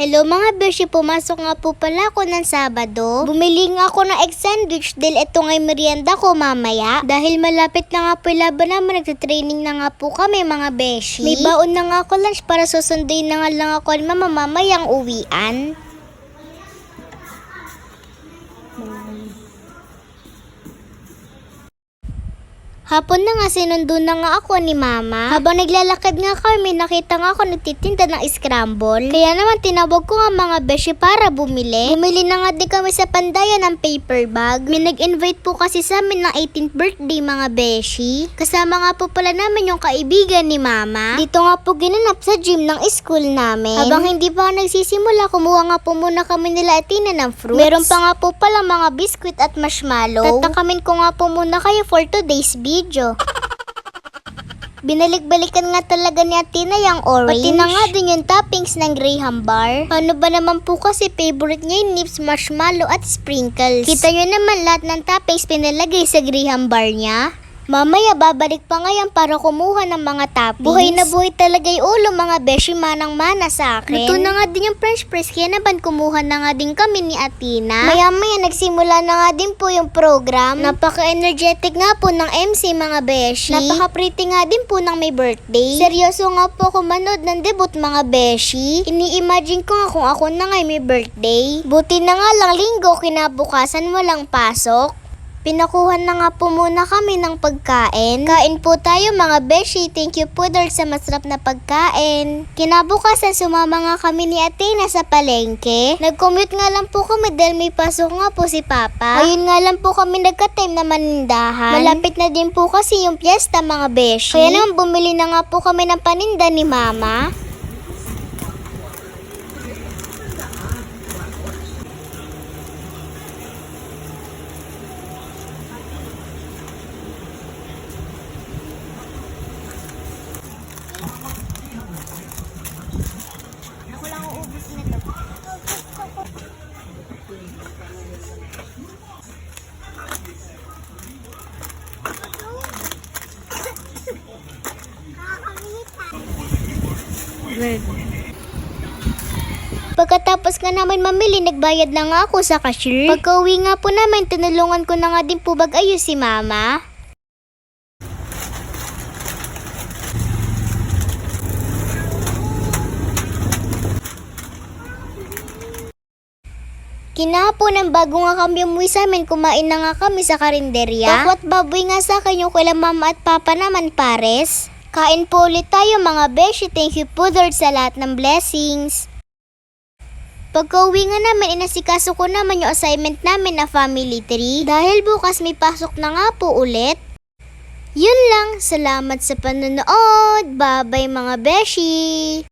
Hello mga beshi, pumasok nga po pala ako ng Sabado. Bumili nga ako ng egg sandwich dahil ito nga'y merienda ko mamaya. Dahil malapit na nga po yung laban naman, nagtitraining na nga po kami mga beshi. May baon na nga ako lunch para susunduin na nga lang ako ni mama uwian. Hapon na nga sinundo na nga ako ni mama. Habang naglalakad nga kami, nakita nga ako nagtitinda ng scramble. Kaya naman tinawag ko nga mga beshi para bumili. Bumili na nga din kami sa pandayan ng paper bag. May nag-invite po kasi sa amin ng 18th birthday mga beshi. Kasama nga po pala namin yung kaibigan ni mama. Dito nga po ginanap sa gym ng school namin. Habang hindi pa ako nagsisimula, kumuha nga po muna kami nila atina ng fruits. Meron pa nga po pala mga biscuit at marshmallow. Tatakamin ko nga po muna kayo for today's video. Binalik-balikan nga talaga ni Atina yung orange. Pati na nga din yung toppings ng Graham bar. Ano ba naman po kasi favorite niya yung nips, marshmallow at sprinkles. Kita nyo naman lahat ng toppings pinalagay sa Graham bar niya. Mamaya babalik pa ngayon para kumuha ng mga toppings. Buhay na buhay talaga yung ulo mga beshi manang mana sa akin. Luto na nga din yung french fries kaya naman kumuha na nga din kami ni Atina. Maya maya nagsimula na nga din po yung program. Napaka-energetic nga po ng MC mga beshi. Napaka-pretty nga din po ng may birthday. Seryoso nga po ako manood ng debut mga beshi. Ini-imagine ko nga kung ako na nga may birthday. Buti na nga lang linggo kinabukasan walang pasok. Pinakuha na nga po muna kami ng pagkain. Kain po tayo mga beshi. Thank you po Dor sa masarap na pagkain. Kinabukasan sumama nga kami ni Athena sa palengke. Nag-commute nga lang po kami dahil may pasok nga po si Papa. Ayun nga lang po kami nagka-time na manindahan. Malapit na din po kasi yung piyesta mga beshi. Kaya naman bumili na nga po kami ng paninda ni Mama. Pagkatapos nga namin mamili, nagbayad na nga ako sa cashier. Pagka uwi nga po namin, tinulungan ko na nga din po bag-ayos si mama. Kinahapon ng bago nga kami umuwi sa amin, kumain na nga kami sa karinderya. Toko at baboy nga sa akin yung kila mama at papa naman pares. Kain po ulit tayo mga beshi. Thank you po Lord sa lahat ng blessings. Pagka uwi nga namin, inasikaso ko naman yung assignment namin na family tree. Dahil bukas may pasok na nga po ulit. Yun lang. Salamat sa panonood. Bye-bye mga beshi.